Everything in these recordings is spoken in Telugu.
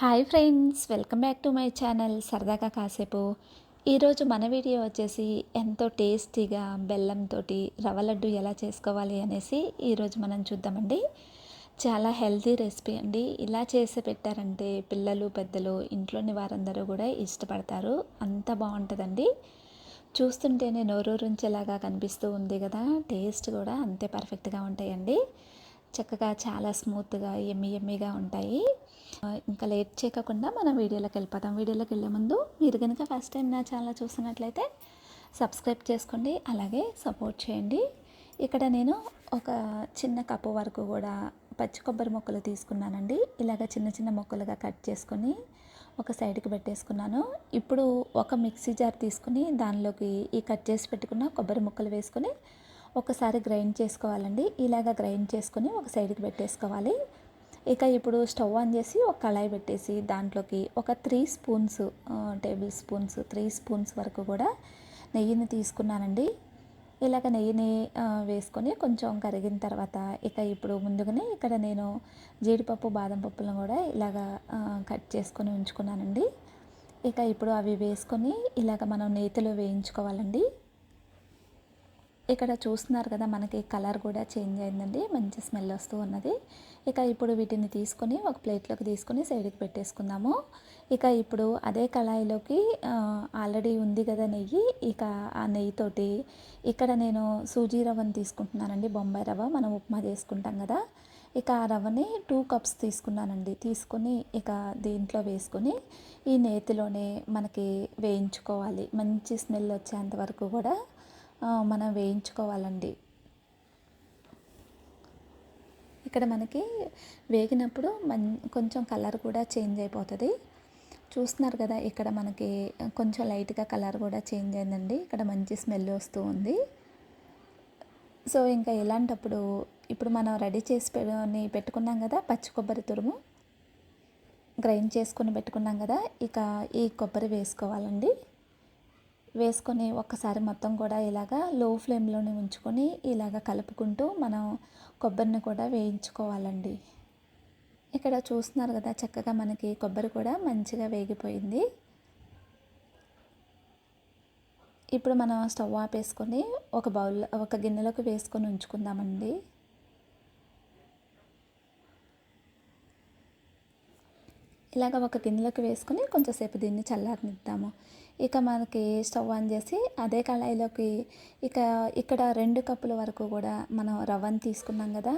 Hi friends welcome back to my channel సరదాగా కాసేపు. ఈరోజు మన వీడియో వచ్చేసి ఎంతో టేస్టీగా బెల్లంతో రవ్వ లడ్డు ఎలా చేసుకోవాలి అనేసి ఈరోజు మనం చూద్దామండి. చాలా హెల్తీ రెసిపీ అండి. ఇలా చేసి పెట్టారంటే పిల్లలు పెద్దలు ఇంట్లోని వారందరూ కూడా ఇష్టపడతారు. అంత బాగుంటుందండి. చూస్తుంటేనే నోరూరించేలాగా కనిపిస్తూ ఉంది కదా. టేస్ట్ కూడా అంతే పర్ఫెక్ట్గా ఉంటాయండి. చక్కగా చాలా స్మూత్గా ఎమ్మి ఎమ్మిగా ఉంటాయి. ఇంకా లేట్ చేయకుండా మనం వీడియోలోకి వెళ్ళిపోతాం వీడియోలోకి వెళ్ళే ముందు మీరు కనుక ఫస్ట్ టైం నా ఛానల్ చూసినట్లయితే సబ్స్క్రైబ్ చేసుకోండి అలాగే సపోర్ట్ చేయండి. ఇక్కడ నేను ఒక చిన్న కప్పు వరకు కూడా పచ్చి కొబ్బరి మొక్కలు తీసుకున్నానండి. ఇలాగ చిన్న చిన్న మొక్కలుగా కట్ చేసుకొని ఒక సైడ్కి పెట్టేసుకున్నాను. ఇప్పుడు ఒక మిక్సీ జార్ తీసుకుని దానిలోకి ఈ కట్ చేసి పెట్టుకున్న కొబ్బరి ముక్కలు వేసుకొని ఒకసారి గ్రైండ్ చేసుకోవాలండి. ఇలాగ గ్రైండ్ చేసుకొని ఒక సైడ్కి పెట్టేసుకోవాలి. ఇక ఇప్పుడు స్టవ్ ఆన్ చేసి ఒక కళాయి పెట్టేసి దాంట్లోకి ఒక three spoons table spoons three spoons వరకు కూడా నెయ్యిని తీసుకున్నానండి. ఇలాగ నెయ్యిని వేసుకొని కొంచెం కరిగిన తర్వాత ఇక ఇప్పుడు ముందుగానే ఇక్కడ నేను జీడిపప్పు బాదం పప్పులను కూడా ఇలాగ కట్ చేసుకొని ఉంచుకున్నానండి. ఇక ఇప్పుడు అవి వేసుకొని ఇలాగ మనం నేతిలో వేయించుకోవాలండి. ఇక్కడ చూస్తున్నారు కదా మనకి కలర్ కూడా చేంజ్ అయిందండి. మంచి స్మెల్ వస్తూ ఉన్నది. ఇక ఇప్పుడు వీటిని తీసుకొని ఒక ప్లేట్లోకి తీసుకొని సైడ్కి పెట్టేసుకుందాము. ఇక ఇప్పుడు అదే కళాయిలోకి ఆల్రెడీ ఉంది కదా నెయ్యి. ఇక ఆ నెయ్యితోటి ఇక్కడ నేను సూజీ రవ్వని తీసుకుంటున్నానండి. బొంబాయి రవ్వ. మనం ఉప్మా చేసుకుంటాం కదా. ఇక ఆ రవ్వని టూ కప్స్ తీసుకున్నానండి. తీసుకొని ఇక దీంట్లో వేసుకొని ఈ నేతిలోనే మనకి వేయించుకోవాలి. మంచి స్మెల్ వచ్చేంత వరకు కూడా మనం వేయించుకోవాలండి. ఇక్కడ మనకి వేగినప్పుడు మన్ కొంచెం కలర్ కూడా చేంజ్ అయిపోతుంది. చూస్తున్నారు కదా ఇక్కడ మనకి కొంచెం లైట్గా కలర్ కూడా చేంజ్ అయిందండి. ఇక్కడ మంచి స్మెల్ వస్తూ ఉంది. సో ఇంకా ఇలాంటప్పుడు ఇప్పుడు మనం రెడీ చేసి పెట్టుకున్నాం కదా పచ్చి కొబ్బరి తురుము. గ్రైండ్ చేసుకొని పెట్టుకున్నాం కదా ఇక ఈ కొబ్బరి వేసుకోవాలండి. వేసుకొని ఒక్కసారి మొత్తం కూడా ఇలాగా లో ఫ్లేమ్లోనే ఉంచుకొని ఇలాగ కలుపుకుంటూ మనం కొబ్బరిని కూడా వేయించుకోవాలండి. ఇక్కడ చూస్తున్నారు కదా చక్కగా మనకి కొబ్బరి కూడా మంచిగా వేగిపోయింది. ఇప్పుడు మనం స్టవ్ ఆపేసుకొని ఒక బౌల్ ఒక గిన్నెలోకి వేసుకొని ఉంచుకుందామండి. ఇలాగ ఒక గిన్నెలోకి వేసుకొని కొంచెంసేపు దీన్ని చల్లారనిద్దాము. ఇక మనకి స్టవ్ ఆన్ చేసి అదే కళాయిలోకి ఇక ఇక్కడ రెండు కప్పుల వరకు కూడా మనం రవ్వను తీసుకున్నాం కదా.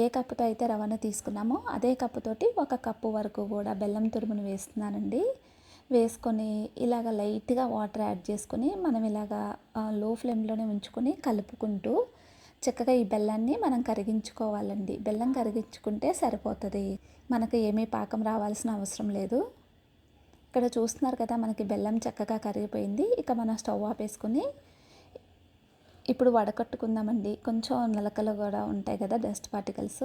ఏ కప్పుతో అయితే రవ్వను తీసుకున్నామో అదే కప్పుతోటి ఒక కప్పు వరకు కూడా బెల్లం తురుమును వేస్తున్నానండి. వేసుకొని ఇలాగ లైట్గా వాటర్ యాడ్ చేసుకొని మనం ఇలాగ లో ఫ్లేమ్లోనే ఉంచుకొని కలుపుకుంటూ చక్కగా ఈ బెల్లాన్ని మనం కరిగించుకోవాలండి. బెల్లం కరిగించుకుంటే సరిపోతుంది. మనకు ఏమీ పాకం రావాల్సిన అవసరం లేదు. ఇక్కడ చూస్తున్నారు కదా మనకి బెల్లం చక్కగా కరిగిపోయింది. ఇక మనం స్టవ్ ఆపేసుకొని ఇప్పుడు వడకట్టుకుందామండి. కొంచెం నలకలు కూడా ఉంటాయి కదా డస్ట్ పార్టికల్స్.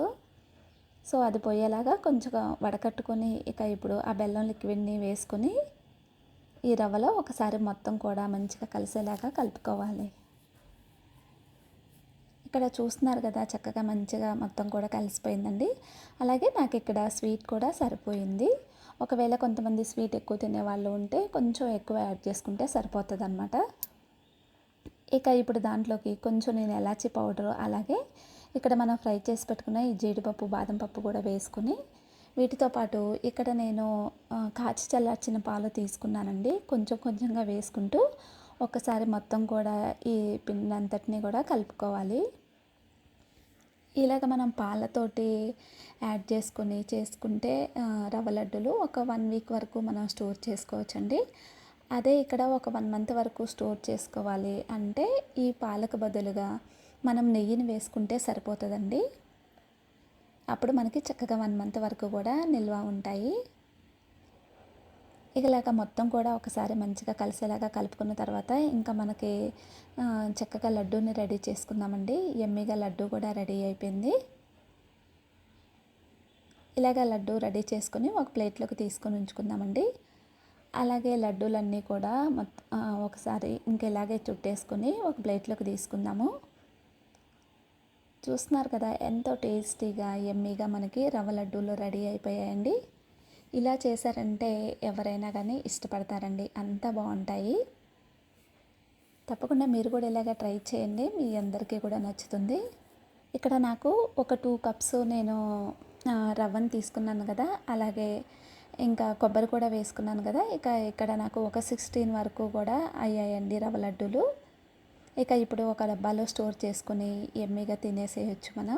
సో అది పోయేలాగా కొంచెం వడకట్టుకొని ఇక ఇప్పుడు ఆ బెల్లం లిక్విడ్ని వేసుకొని ఈ రవ్వలో ఒకసారి మొత్తం కూడా మంచిగా కలిసేలాగా కలుపుకోవాలి. ఇక్కడ చూస్తున్నారు కదా చక్కగా మంచిగా మొత్తం కూడా కలిసిపోయిందండి. అలాగే నాకు ఇక్కడ స్వీట్ కూడా సరిపోయింది. ఒకవేళ కొంతమంది స్వీట్ ఎక్కువ తినే వాళ్ళు ఉంటే కొంచెం ఎక్కువ యాడ్ చేసుకుంటే సరిపోతుంది అనమాట ఇక ఇప్పుడు దాంట్లోకి కొంచెం నేను ఎలాచి పౌడర్ అలాగే ఇక్కడ మనం ఫ్రై చేసి పెట్టుకున్న ఈ జీడిపప్పు బాదం పప్పు కూడా వేసుకుని వీటితో పాటు ఇక్కడ నేను కాచి చల్లార్చిన పాలు తీసుకున్నానండి. కొంచెం కొంచెంగా వేసుకుంటూ ఒకసారి మొత్తం కూడా ఈ పిండి అంతటినీ కూడా కలుపుకోవాలి. ఇలాగ మనం పాలతోటి యాడ్ చేసుకొని చేసుకుంటే రవ్వ లడ్డులు ఒక వన్ వీక్ వరకు మనం స్టోర్ చేసుకోవచ్చండి. అదే ఇక్కడ ఒక వన్ మంత్ వరకు స్టోర్ చేసుకోవాలి అంటే ఈ పాలకు బదులుగా మనం నెయ్యిని వేసుకుంటే సరిపోతుందండి. అప్పుడు మనకి చక్కగా వన్ మంత్ వరకు కూడా నిల్వ ఉంటాయి. ఇలాగ మొత్తం కూడా ఒకసారి మంచిగా కలిసేలాగా కలుపుకున్న తర్వాత ఇంకా మనకి చక్కగా లడ్డూని రెడీ చేసుకుందామండి. ఎమ్మిగా లడ్డు కూడా రెడీ అయిపోయింది. ఇలాగ లడ్డు రెడీ చేసుకొని ఒక ప్లేట్లోకి తీసుకొని ఉంచుకుందామండి. అలాగే లడ్డూలన్నీ కూడా మొత్తం ఒకసారి ఇంకెలాగే చుట్టేసుకొని ఒక ప్లేట్లోకి తీసుకుందాము. చూస్తున్నారు కదా ఎంతో టేస్టీగా ఎమ్మీగా మనకి రవ్వ లడ్డూలు రెడీ అయిపోయాయండి. ఇలా చేశారంటే ఎవరైనా కానీ ఇష్టపడతారండి. అంత బాగుంటాయి. తప్పకుండా మీరు కూడా ఇలాగ ట్రై చేయండి. మీ అందరికీ కూడా నచ్చుతుంది. ఇక్కడ నాకు ఒక టూ కప్స్ నేను రవ్వను తీసుకున్నాను కదా. అలాగే ఇంకా కొబ్బరి కూడా వేసుకున్నాను కదా. ఇక ఇక్కడ నాకు ఒక సిక్స్టీన్ వరకు కూడా అయ్యాయండి రవ్వ లడ్డూలు. ఇక ఇప్పుడు ఒక డబ్బాలో స్టోర్ చేసుకుని ఎమ్మెగా తినేసేయచ్చు మనం.